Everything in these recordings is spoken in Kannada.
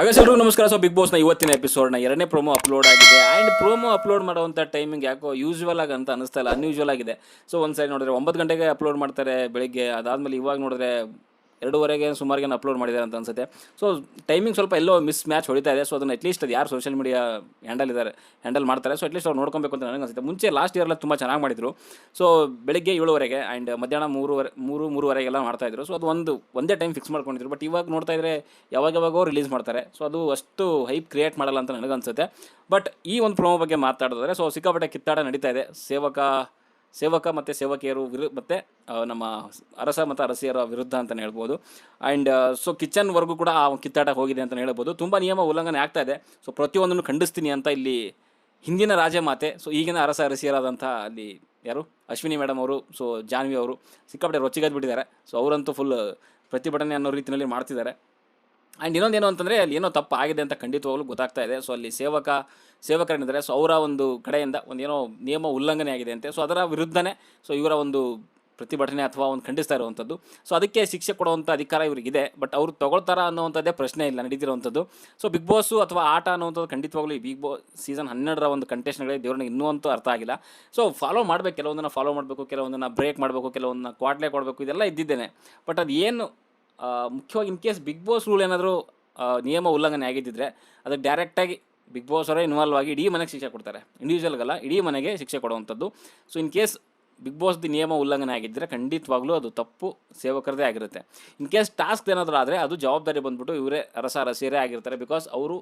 ಹಾಗೆ ಸರ್ ನಮಸ್ಕಾರ. ಸೊ ಬಿಗ್ ಬಾಸ್ನ ಇವತ್ತಿನ ಎಪಿಸೋಡ್ನ ಎರಡನೇ ಪ್ರೋಮೋ ಅಪ್ಲೋಡ್ ಆಗಿದೆ. ಆ್ಯಂಡ್ ಪ್ರೋಮೋ ಅಪ್ಲೋಡ್ ಮಾಡುವಂಥ ಟೈಮಿಂಗ್ ಯಾಕೋ ಯೂಶ್ವಲ್ ಆಗಿ ಅಂತ ಅನಿಸ್ತಾ ಇಲ್ಲ ಅನ್ಯೂಶ್ವಲ್ ಆಗಿದೆ. ಸೊ ಒಂದು ಸೈಡ್ ನೋಡಿದ್ರೆ ಒಂಬತ್ತು ಗಂಟೆಗೆ ಅಪ್ಲೋಡ್ ಮಾಡ್ತಾರೆ, ಬೆಳಿಗ್ಗೆ ಅದಾದಮೇಲೆ ಇವಾಗ ನೋಡಿದ್ರೆ ಎರಡೂವರೆಗೆ ಸುಮಾರಿಗೆ ಅಪ್ಲೋಡ್ ಮಾಡಿದ್ದಾರೆ ಅಂತ ಅನ್ಸುತ್ತೆ. ಸೊ ಟೈಮಿಂಗ್ ಸ್ವಲ್ಪ ಎಲ್ಲೋ ಮಿಸ್ ಮ್ಯಾಚ್ ಹೊಡಿತಾ ಇದೆ. ಸೊ ಅದನ್ನು ಅಟ್ಲೀಸ್ಟ್ ಅದು ಯಾರು ಸೋಷಿಯಲ್ ಮೀಡಿಯಾ ಹ್ಯಾಂಡಲ್ ಇದ್ದಾರೆ ಹ್ಯಾಂಡಲ್ ಮಾಡ್ತಾರೆ. ಸೊ ಅಟ್ಲೀಸ್ಟ್ ಅವ್ರು ನೋಡ್ಕೊಬೇಕು ಅಂತ ನನಗೆ ಅನ್ಸುತ್ತೆ. ಮುಂಚೆ ಲಾಸ್ಟ್ ಇಯರ್ಲ್ಲ ತುಂಬ ಚೆನ್ನಾಗಿ ಮಾಡಿದ್ರು. ಸೊ ಬೆಳಿಗ್ಗೆ ಏಳುವರೆಗೆ ಆ್ಯಂಡ್ ಮಧ್ಯಾಹ್ನ ಮೂರುವರೆ, ಮೂರು, ಮೂರುವರೆಗೆಲ್ಲ ಮಾಡ್ತಾಯಿದ್ರು ಸೊ ಅದು ಒಂದು, ಒಂದೇ ಟೈಮ್ ಫಿಕ್ಸ್ ಮಾಡ್ಕೊಂಡಿದ್ರು. ಬಟ್ ಇವಾಗ ನೋಡ್ತಾ ಇದ್ರೆ ಯಾವಾಗ ಯಾವಾಗೋ ರಿಲೀಸ್ ಮಾಡ್ತಾರೆ. ಸೊ ಅದು ಅಷ್ಟು ಹೈಪ್ ಕ್ರಿಯೇಟ್ ಮಾಡಲ್ಲ ಅಂತ ನನಗನ್ಸುತ್ತೆ ಬಟ್ ಈ ಒಂದು ಪ್ರೋಮೋ ಬಗ್ಗೆ ಮಾತಾಡಿದ್ರೆ ಸೊ ಸಿಕ್ಕಾಪಟ್ಟೆ ಕಿತ್ತಾಟ ನಡೀತಾ ಇದೆ. ಸೇವಕ ಸೇವಕ ಮತ್ತು ಸೇವಕಿಯರು ವಿರು, ಮತ್ತು ನಮ್ಮ ಅರಸ ಮತ್ತು ಅರಸಿಯರ ವಿರುದ್ಧ ಅಂತಲೇ ಹೇಳ್ಬೋದು. ಆ್ಯಂಡ್ ಸೊ ಕಿಚನ್ವರೆಗೂ ಕೂಡ ಆ ಕಿತ್ತಾಟ ಹೋಗಿದೆ ಅಂತಲೇ ಹೇಳ್ಬೋದು. ತುಂಬ ನಿಯಮ ಉಲ್ಲಂಘನೆ ಆಗ್ತಾ ಇದೆ. ಸೊ ಪ್ರತಿಯೊಂದನ್ನು ಖಂಡಿಸ್ತೀನಿ ಅಂತ ಇಲ್ಲಿ ಹಿಂದಿನ ರಾಜಮಾತೆ ಸೊ ಈಗಿನ ಅರಸ ಅರಸಿಯರಾದಂಥ ಅಲ್ಲಿ ಯಾರು? ಅಶ್ವಿನಿ ಮೇಡಮ್ ಅವರು ಸೊ ಜಾನ್ವಿ ಅವರು ಸಿಕ್ಕಾಪಟ್ಟೆ ರೊಚ್ಚಿಗೆದ್ದು ಬಿಟ್ಟಿದ್ದಾರೆ ಸೊ ಅವರಂತೂ ಫುಲ್ ಪ್ರತಿಭಟನೆ ಅನ್ನೋ ರೀತಿಯಲ್ಲಿ ಮಾಡ್ತಿದ್ದಾರೆ. ಆ್ಯಂಡ್ ಇನ್ನೊಂದೇನು ಅಂತಂದರೆ ಅಲ್ಲಿ ಏನೋ ತಪ್ಪು ಆಗಿದೆ ಅಂತ ಖಂಡಿತವಾಗಲೂ ಗೊತ್ತಾಗ್ತಾ ಇದೆ. ಸೊ ಅಲ್ಲಿ ಸೇವಕ, ಸೇವಕರೇನಿದ್ದಾರೆ. ಸೊ ಅವರ ಒಂದು ಕಡೆಯಿಂದ ಒಂದು ಏನೋ ನಿಯಮ ಉಲ್ಲಂಘನೆ ಆಗಿದೆ ಅಂತೆ. ಸೊ ಅದರ ವಿರುದ್ಧನೇ ಸೊ ಇವರ ಒಂದು ಪ್ರತಿಭಟನೆ ಅಥವಾ ಒಂದು ಖಂಡಿಸ್ತಾ ಇರುವಂಥದ್ದು ಸೊ ಅದಕ್ಕೆ ಶಿಕ್ಷೆ ಕೊಡುವಂಥ ಅಧಿಕಾರ ಇವರಿಗಿದೆ. ಬಟ್ ಅವರು ತೊಗೊಳ್ತಾರ ಅನ್ನೋವಂಥದ್ದೇ ಪ್ರಶ್ನೆ ಇಲ್ಲ, ನಡೀತಿರುವಂಥದ್ದು. ಸೊ ಬಿಗ್ ಬಾಸು ಅಥವಾ ಆಟ ಅನ್ನೋವಂಥದ್ದು ಖಂಡಿತವಾಗಲೂ ಈ ಬಿಗ್ ಬಾಸ್ ಸೀಸನ್ ಹನ್ನೆರಡರ ಒಂದು ಕಂಟೆಸ್ಟ್ಗಳಿಗೆ ದೇವ್ರಿಗೆ ಇನ್ನೂ ಅಂತೂ ಅರ್ಥ ಆಗಿಲ್ಲ. ಸೊ ಫಾಲೋ ಮಾಡಬೇಕು. ಕೆಲವೊಂದನ್ನು ಫಾಲೋ ಮಾಡಬೇಕು, ಕೆಲವೊಂದನ್ನು ಬ್ರೇಕ್ ಮಾಡಬೇಕು, ಕೆಲವೊಂದನ್ನ ಕ್ವಾಟ್ಲೆ ಕೊಡಬೇಕು. ಇದೆಲ್ಲ ಇದ್ದಿದ್ದೇನೆ. ಬಟ್ ಅದು ಏನು ಮುಖ್ಯವಾಗಿ in case Bigg Boss rule ಏನಾದರೂ ನಿಯಮ ಉಲ್ಲಂಘನೆ ಆಗಿದ್ದಿದ್ರೆ, ಅದು ಡೈರೆಕ್ಟಾಗಿ ಬಿಗ್ ಬಾಸ್ ಅವರೇ ಇನ್ವಾಲ್ವ್ ಆಗಿ ಇಡೀ ಮನೆಗೆ ಶಿಕ್ಷೆ ಕೊಡ್ತಾರೆ. ಇಂಡಿವಿಜುವಲ್ಗಲ್ಲ ಇಡೀ ಮನೆಗೆ ಶಿಕ್ಷೆ ಕೊಡುವಂಥದ್ದು. ಸೊ ಇನ್ ಕೇಸ್ ಬಿಗ್ ಬಾಸ್ದು ನಿಯಮ ಉಲ್ಲಂಘನೆ ಆಗಿದ್ದರೆ ಖಂಡಿತವಾಗ್ಲೂ ಅದು ತಪ್ಪು ಸೇವಕರದೇ ಆಗಿರುತ್ತೆ. ಇನ್ ಕೇಸ್ ಟಾಸ್ಕ್ ಏನಾದರೂ ಆದರೆ ಅದು ಜವಾಬ್ದಾರಿ ಬಂದ್ಬಿಟ್ಟು ಇವರೇ ಅರಸ ಅರಸಿಯರೇ ಆಗಿರ್ತಾರೆ ಬಿಕಾಸ್ ಅವರು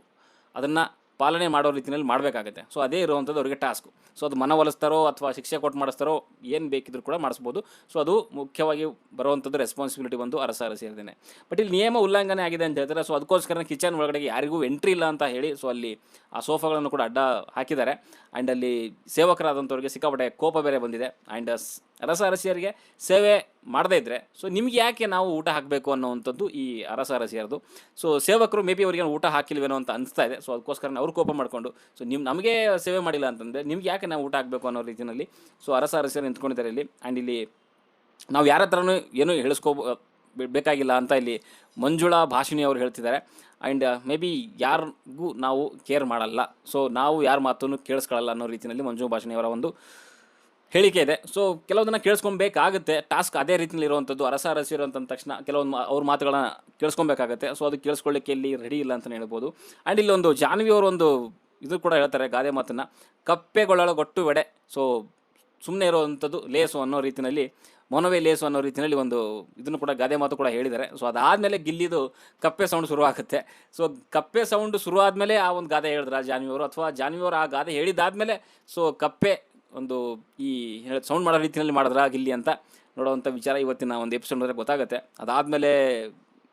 ಅದನ್ನು ಪಾಲನೆ ಮಾಡೋ ರೀತಿಯಲ್ಲಿ ಮಾಡಬೇಕಾಗುತ್ತೆ. ಸೊ ಅದೇ ಇರುವಂಥದ್ದು ಅವರಿಗೆ ಟಾಸ್ಕ್ ಸೊ ಅದು ಮನವೊಲಿಸ್ತಾರೋ ಅಥವಾ ಶಿಕ್ಷೆ ಕೊಟ್ಟು ಮಾಡಿಸ್ತಾರೋ ಏನು ಬೇಕಿದ್ರು ಕೂಡ ಮಾಡಿಸ್ಬೋದು. ಸೊ ಅದು ಮುಖ್ಯವಾಗಿ ಬರುವಂಥದ್ದು ರೆಸ್ಪಾನ್ಸಿಬಿಲಿಟಿ ಬಂದು ಅರಸ ಅರಸಿಯರದೇನೆ ಬಟ್ ಇಲ್ಲಿ ನಿಯಮ ಉಲ್ಲಂಘನೆ ಆಗಿದೆ ಅಂತ ಹೇಳ್ತಾರೆ. ಸೊ ಅದಕ್ಕೋಸ್ಕರ ಕಿಚನ್ ಒಳಗಡೆ ಯಾರಿಗೂ ಎಂಟ್ರಿ ಇಲ್ಲ ಅಂತ ಹೇಳಿ ಸೊ ಅಲ್ಲಿ ಆ ಸೋಫಾಗಳನ್ನು ಕೂಡ ಅಡ್ಡ ಹಾಕಿದ್ದಾರೆ. ಆ್ಯಂಡ್ ಅಲ್ಲಿ ಸೇವಕರಾದಂಥವ್ರಿಗೆ ಸಿಕ್ಕಾಪಟ್ಟೆ ಕೋಪ ಬೇರೆ ಬಂದಿದೆ. ಆ್ಯಂಡ್ ಅರಸ ಅರಸಿಯರಿಗೆ ಸೇವೆ ಮಾಡದೇ ಇದ್ದರೆ ಸೊ ನಿಮ್ಗೆ ಯಾಕೆ ನಾವು ಊಟ ಹಾಕಬೇಕು ಅನ್ನೋವಂಥದ್ದು ಈ ಅರಸ ಅರಸಿಯರದು. ಸೊ ಸೇವಕರು ಮೇ ಬಿ ಅವರಿಗೆ ಊಟ ಹಾಕಿಲ್ವೇನೋ ಅಂತ ಅನಿಸ್ತಾ ಇದೆ. ಸೊ ಅದಕ್ಕೋಸ್ಕರ ಅವ್ರು ಕೋಪ ಮಾಡಿಕೊಂಡು ಸೊ ನಿಮ್ಮ ನಮಗೆ ಸೇವೆ ಮಾಡಿಲ್ಲ ಅಂತಂದರೆ ನಿಮ್ಗೆ ಯಾಕೆ ನಾವು ಊಟ ಹಾಕಬೇಕು ಅನ್ನೋ ರೀತಿಯಲ್ಲಿ ಸೊ ಅರಸ ಅರಸಿಯರು ನಿಂತ್ಕೊಂಡಿದ್ದಾರೆ ಇಲ್ಲಿ. ಆ್ಯಂಡ್ ಇಲ್ಲಿ ನಾವು ಯಾರ ಹತ್ರನೂ ಏನೂ ಹೇಳಿಸ್ಕೋ ಬೇಕಾಗಿಲ್ಲ ಅಂತ ಇಲ್ಲಿ ಮಂಜುಳಾ ಭಾಷಿಣಿ ಅವರು ಹೇಳ್ತಿದ್ದಾರೆ. ಆ್ಯಂಡ್ ಮೇ ಬಿ ಯಾರಿಗೂ ನಾವು ಕೇರ್ ಮಾಡಲ್ಲ. ಸೊ ನಾವು ಯಾರ ಮಾತನ್ನು ಕೇಳಿಸ್ಕೊಳ್ಳಲ್ಲ ಅನ್ನೋ ರೀತಿಯಲ್ಲಿ ಮಂಜು ಭಾಷಿಣಿ ಅವರ ಒಂದು ಹೇಳಿಕೆ ಇದೆ. ಸೊ ಕೆಲವೊಂದನ್ನು ಕೇಳಿಸ್ಕೊಬೇಕಾಗುತ್ತೆ. ಟಾಸ್ಕ್ ಅದೇ ರೀತಿಯಲ್ಲಿ ಇರುವಂಥದ್ದು ಅರಸ ಅರಸಿ ಇರುವಂಥ ತಕ್ಷಣ ಕೆಲವೊಂದು ಅವ್ರ ಮಾತುಗಳನ್ನ ಕೇಳಿಸ್ಕೊಬೇಕಾಗುತ್ತೆ. ಸೊ ಅದು ಕೇಳಿಸ್ಕೊಳ್ಳಿಕ್ಕೆ ಇಲ್ಲಿ ರೆಡಿ ಇಲ್ಲ ಅಂತಲೇ ಹೇಳ್ಬೋದು. ಆ್ಯಂಡ್ ಒಂದು ಜಾನ್ವಿ ಒಂದು ಇದು ಕೂಡ ಹೇಳ್ತಾರೆ, ಗಾದೆ ಮಾತನ್ನು. ಕಪ್ಪೆಗೊಳ್ಳಗೊಟ್ಟು ಎಡೆ. ಸೊ ಸುಮ್ಮನೆ ಇರುವಂಥದ್ದು ಲೇಸು ಅನ್ನೋ ರೀತಿಯಲ್ಲಿ, ಮೊನವೇ ಲೇಸು ಅನ್ನೋ ರೀತಿಯಲ್ಲಿ ಒಂದು ಇದನ್ನು ಕೂಡ ಗಾದೆ ಮಾತು ಕೂಡ ಹೇಳಿದ್ದಾರೆ. ಸೊ ಅದಾದಮೇಲೆ ಗಿಲ್ಲಿದು ಕಪ್ಪೆ ಸೌಂಡ್ ಶುರುವಾಗುತ್ತೆ. ಸೊ ಕಪ್ಪೆ ಸೌಂಡ್ ಶುರು ಆದಮೇಲೆ ಆ ಒಂದು ಗಾದೆ ಹೇಳಿದ್ರೆ ಜಾನ್ವಿ ಅವರು? ಅಥವಾ ಜಾನ್ವಿ ಅವರು ಆ ಗಾದೆ ಹೇಳಿದಾದಮೇಲೆ ಸೊ ಕಪ್ಪೆ ಒಂದು ಈ ಸೌಂಡ್ ಮಾಡೋ ರೀತಿಯಲ್ಲಿ ಮಾಡಿದ್ರ ಗಿಲ್ಲಿ ಅಂತ ನೋಡೋವಂಥ ವಿಚಾರ ಇವತ್ತಿನ ಒಂದು ಎಪಿಸೋಡ್ ನೋಡಿದ್ರೆ ಗೊತ್ತಾಗುತ್ತೆ. ಅದಾದಮೇಲೆ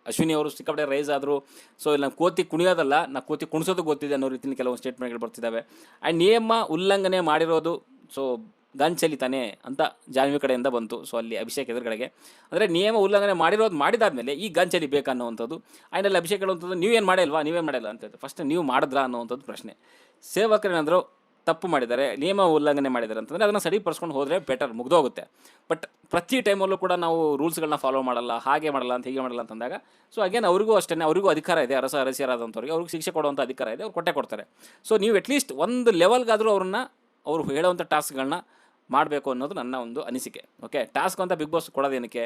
ಅಶ್ವಿನಿ ಅವರು ಸಿಕ್ಕಾಪಟ್ಟೆ ರೈಸ್ ಆದರು. ಸೊ ಇಲ್ಲಿ ನಾನು ಕೋತಿ ಕುಣಿಯೋದಲ್ಲ, ನಾ ಕೋತಿ ಕುಣಿಸೋದು ಗೊತ್ತಿದೆ ಅನ್ನೋ ರೀತಿಯಲ್ಲಿ ಕೆಲವೊಂದು ಸ್ಟೇಟ್ಮೆಂಟ್ಗಳು ಬರ್ತಿದ್ದಾವೆ ಆ್ಯಂಡ್ ನಿಯಮ ಉಲ್ಲಂಘನೆ ಮಾಡಿರೋದು ಸೊ ಗಂಚಲಿ ತಾನೆ ಅಂತ ಜಾನ್ವಿ ಕಡೆಯಿಂದ ಬಂತು. ಸೊ ಅಲ್ಲಿ ಅಭಿಷೇಕ್ ಎದುರುಗಡೆಗೆ. ಅಂದರೆ ನಿಯಮ ಉಲ್ಲಂಘನೆ ಮಾಡಿರೋದು ಮಾಡಿದಾದ್ಮೇಲೆ ಈ ಗಂಚಲಿ ಬೇಕನ್ನೋವಂಥದ್ದು ಆ್ಯಂಡ್ ಅಲ್ಲಿ ಅಭಿಷೇಕ್ ಹೇಳುವಂಥದ್ದು, ನೀವೇನು ಮಾಡಿಲ್ವಾ ನೀವೇನು ಮಾಡಿಲ್ಲ ಅಂತ ಫಸ್ಟ್ ನೀವು ಮಾಡಿದ್ರಾ ಅನ್ನೋವಂಥದ್ದು ಪ್ರಶ್ನೆ. ಸೇವಕರೇನಾದರೂ ತಪ್ಪು ಮಾಡಿದ್ದಾರೆ, ನಿಯಮ ಉಲ್ಲಂಘನೆ ಮಾಡಿದ್ದಾರೆ ಅಂತಂದರೆ ಅದನ್ನು ಸರಿಪಡಿಸ್ಕೊಂಡು ಹೋದರೆ ಬೆಟರ್ ಮುಗ್ದೋಗುತ್ತೆ. ಬಟ್ ಪ್ರತಿ ಟೈಮಲ್ಲೂ ಕೂಡ ನಾವು ರೂಲ್ಸ್ಗಳನ್ನ ಫಾಲೋ ಮಾಡಲ್ಲ, ಹಾಗೆ ಮಾಡಲ್ಲ ಅಂತ ಹೀಗೆ ಮಾಡಲ್ಲ ಅಂತಂದಾಗ ಸೊ ಅಗೇನ್ ಅವರಿಗೂ ಅಷ್ಟೇ ಅವರಿಗೂ ಅಧಿಕಾರ ಇದೆ, ಅರಸ ಅರಸಿಯರಾದಂಥವ್ರಿಗೆ ಅವ್ರಿಗೆ ಶಿಕ್ಷೆ ಕೊಡುವಂಥ ಅಧಿಕಾರ ಇದೆ, ಅವ್ರು ಕೊಟ್ಟೆ ಕೊಡ್ತಾರೆ. ಸೊ ನೀವು ಅಟ್ಲೀಸ್ಟ್ ಒಂದು ಲೆವೆಲ್ಗಾದರೂ ಅವ್ರನ್ನ, ಅವರು ಹೇಳುವಂಥ ಟಾಸ್ಕ್ಗಳನ್ನ ಮಾಡಬೇಕು ಅನ್ನೋದು ನನ್ನ ಒಂದು ಅನಿಸಿಕೆ. ಓಕೆ ಟಾಸ್ಕ್ ಅಂತ ಬಿಗ್ ಬಾಸ್ ಕೊಡೋದೇನಕ್ಕೆ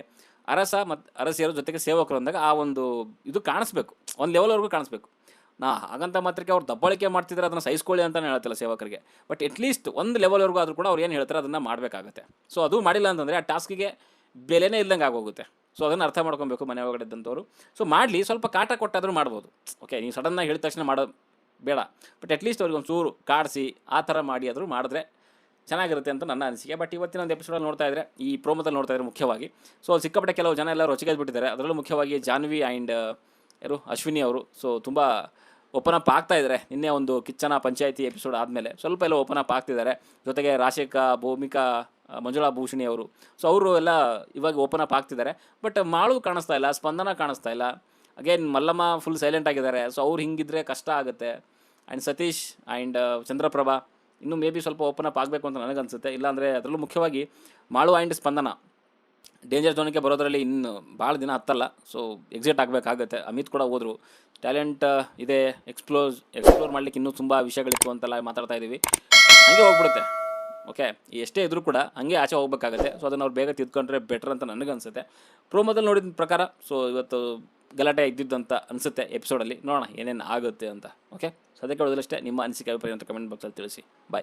ಅರಸ ಮತ್ತು ಅರಸಿಯರ ಜೊತೆಗೆ ಸೇವಕರು ಅಂದಾಗ ಆ ಒಂದು ಇದು ಕಾಣಿಸ್ಬೇಕು. ಒಂದು ಲೆವೆಲ್ವರೆಗೂ ಕಾಣಿಸ್ಬೇಕು. ನಾ ಹಾಗಂತ ಮಾತ್ರಕ್ಕೆ ಅವ್ರು ದಬ್ಬಳಿಕೆ ಮಾಡ್ತಿದ್ರೆ ಅದನ್ನು ಸಹಿಸ್ಕೊಳ್ಳಿ ಅಂತಲೇ ಹೇಳ್ತಿಲ್ಲ ಸೇವಕರಿಗೆ. ಬಟ್ ಅಟ್ಲೀಸ್ಟ್ ಒಂದು ಲೆವೆಲ್ವರೆಗೂ ಆದರೂ ಕೂಡ ಅವ್ರು ಏನು ಹೇಳ್ತಾರೆ ಅದನ್ನು ಮಾಡಬೇಕಾಗುತ್ತೆ. ಸೊ ಅದು ಮಾಡಿಲ್ಲ ಅಂತಂದರೆ ಆ ಟಾಸ್ಕಿಗೆ ಬೆಲೆನೇ ಇಲ್ಲದಂಗೆ ಆಗೋಗುತ್ತೆ. ಸೊ ಅದನ್ನು ಅರ್ಥ ಮಾಡ್ಕೊಬೇಕು ಮನೆ ಒಳಗಡೆ ಇದ್ದಂಥವ್ರು ಸೊ ಮಾಡಲಿ, ಸ್ವಲ್ಪ ಕಾಟ ಕೊಟ್ಟಾದರೂ ಮಾಡ್ಬೋದು. ಓಕೆ ನೀವು ಸಡನ್ನಾಗಿ ಹೇಳಿದ ತಕ್ಷಣ ಮಾಡೋ ಬೇಡ. ಬಟ್ ಅಟ್ಲೀಸ್ಟ್ ಅವ್ರಿಗೆ ಒಂದು ಚೂರು ಕಾಡಿಸಿ, ಆ ಥರ ಮಾಡಿ ಆದರೂ ಮಾಡಿದ್ರೆ ಚೆನ್ನಾಗಿರುತ್ತೆ ಅಂತ ನನ್ನ ಅನಿಸಿಕೆ. ಬಟ್ ಇವತ್ತಿನ ಒಂದು ಎಪಿಸೋಡಲ್ಲಿ ನೋಡ್ತಾ ಇದ್ದರೆ ಈ ಪ್ರೋಮದಲ್ಲಿ ನೋಡ್ತಾ ಇದ್ರೆ ಮುಖ್ಯವಾಗಿ. ಸೊ ಸಿಕ್ಕಾಪಟ್ಟೆ ಕೆಲವು ಜನ ಎಲ್ಲ ರೊಚ್ಚಿಗೆ ಬಿಟ್ಟಿದ್ದಾರೆ ಅದರಲ್ಲೂ ಮುಖ್ಯವಾಗಿ ಜಾನ್ವಿ ಆ್ಯಂಡ್ ಯಾರು? ಅಶ್ವಿನಿ ಅವರು. ಸೊ ತುಂಬ ಓಪನ್ ಅಪ್ ಆಗ್ತಾ ಇದ್ದಾರೆ ನಿನ್ನೆ ಒಂದು ಕಿಚ್ಚನ ಪಂಚಾಯಿತಿ ಎಪಿಸೋಡ್ ಆದಮೇಲೆ ಸ್ವಲ್ಪ ಎಲ್ಲ ಓಪನ್ ಅಪ್ ಆಗ್ತಿದ್ದಾರೆ. ಜೊತೆಗೆ ರಾಶಿಕಾ ಭೂಮಿಕಾ ಮಂಜುಳಾ ಭೂಷಣಿ ಅವರು. ಸೊ ಅವರು ಎಲ್ಲ ಇವಾಗ ಓಪನ್ ಅಪ್ ಆಗ್ತಿದ್ದಾರೆ. ಬಟ್ ಮಾಳು ಕಾಣಿಸ್ತಾ ಇಲ್ಲ, ಸ್ಪಂದನ ಕಾಣಿಸ್ತಾ ಇಲ್ಲ. ಅಗೇನ್ ಮಲ್ಲಮ್ಮ ಫುಲ್ ಸೈಲೆಂಟ್ ಆಗಿದ್ದಾರೆ. ಸೊ ಅವ್ರು ಹಿಂಗಿದ್ರೆ ಕಷ್ಟ ಆಗುತ್ತೆ. ಆ್ಯಂಡ್ ಸತೀಶ್ ಆ್ಯಂಡ್ ಚಂದ್ರಪ್ರಭಾ, ಇನ್ನೂ ಮೇ ಬಿ ಸ್ವಲ್ಪ ಓಪನ್ ಅಪ್ ಆಗಬೇಕು ಅಂತ ನನಗನ್ಸುತ್ತೆ. ಇಲ್ಲಾಂದರೆ ಅದರಲ್ಲೂ ಮುಖ್ಯವಾಗಿ ಮಾಳು ಆ್ಯಂಡ್ ಸ್ಪಂದನ. ಡೇಂಜರ್ ಝೋನಿಗೆ ಬರೋದ್ರಲ್ಲಿ ಇನ್ನು ಭಾಳ ದಿನ ಹತ್ತಲ್ಲ ಸೊ ಎಕ್ಸಿಟ್ ಆಗಬೇಕಾಗತ್ತೆ. ಅಮಿತ್ ಕೂಡ ಹೋದರು. ಟ್ಯಾಲೆಂಟ್ ಇದೆ ಎಕ್ಸ್ಪ್ಲೋಸ್ ಎಕ್ಸ್ಪ್ಲೋರ್ ಮಾಡ್ಲಿಕ್ಕೆ ಇನ್ನೂ ತುಂಬ ವಿಷಯಗಳಿತ್ತು ಅಂತೆಲ್ಲ ಮಾತಾಡ್ತಾ ಇದ್ದೀವಿ ಹಾಗೆ ಹೋಗ್ಬಿಡುತ್ತೆ. ಓಕೆ ಎಷ್ಟೇ ಇದ್ರೂ ಕೂಡ ಹಂಗೆ ಆಚೆ ಹೋಗ್ಬೇಕಾಗತ್ತೆ. ಸೊ ಅದನ್ನು ಅವ್ರು ಬೇಗ ತಿದ್ಕೊಂಡ್ರೆ ಬೆಟರ್ ಅಂತ ನನಗನ್ಸುತ್ತೆ. ಪ್ರೋಮೋದಲ್ಲಿ ನೋಡಿದ ಪ್ರಕಾರ ಸೊ ಇವತ್ತು ಗಲಾಟೆ ಇದ್ದಿದ್ದಂತ ಅನಿಸುತ್ತೆ ಎಪಿಸೋಡಲ್ಲಿ ನೋಡೋಣ ಏನೇನು ಆಗುತ್ತೆ ಅಂತ. ಓಕೆ ಸದ್ಯಕ್ಕೆ ಹೇಳೋದಲ್ಲಷ್ಟೇ ನಿಮ್ಮ ಅನಿಸಿಕೆ, ಅಭಿಪ್ರಾಯ ಅಂತ ಕಮೆಂಟ್ ಬಾಕ್ಸಲ್ಲಿ ತಿಳಿಸಿ. ಬಾಯ್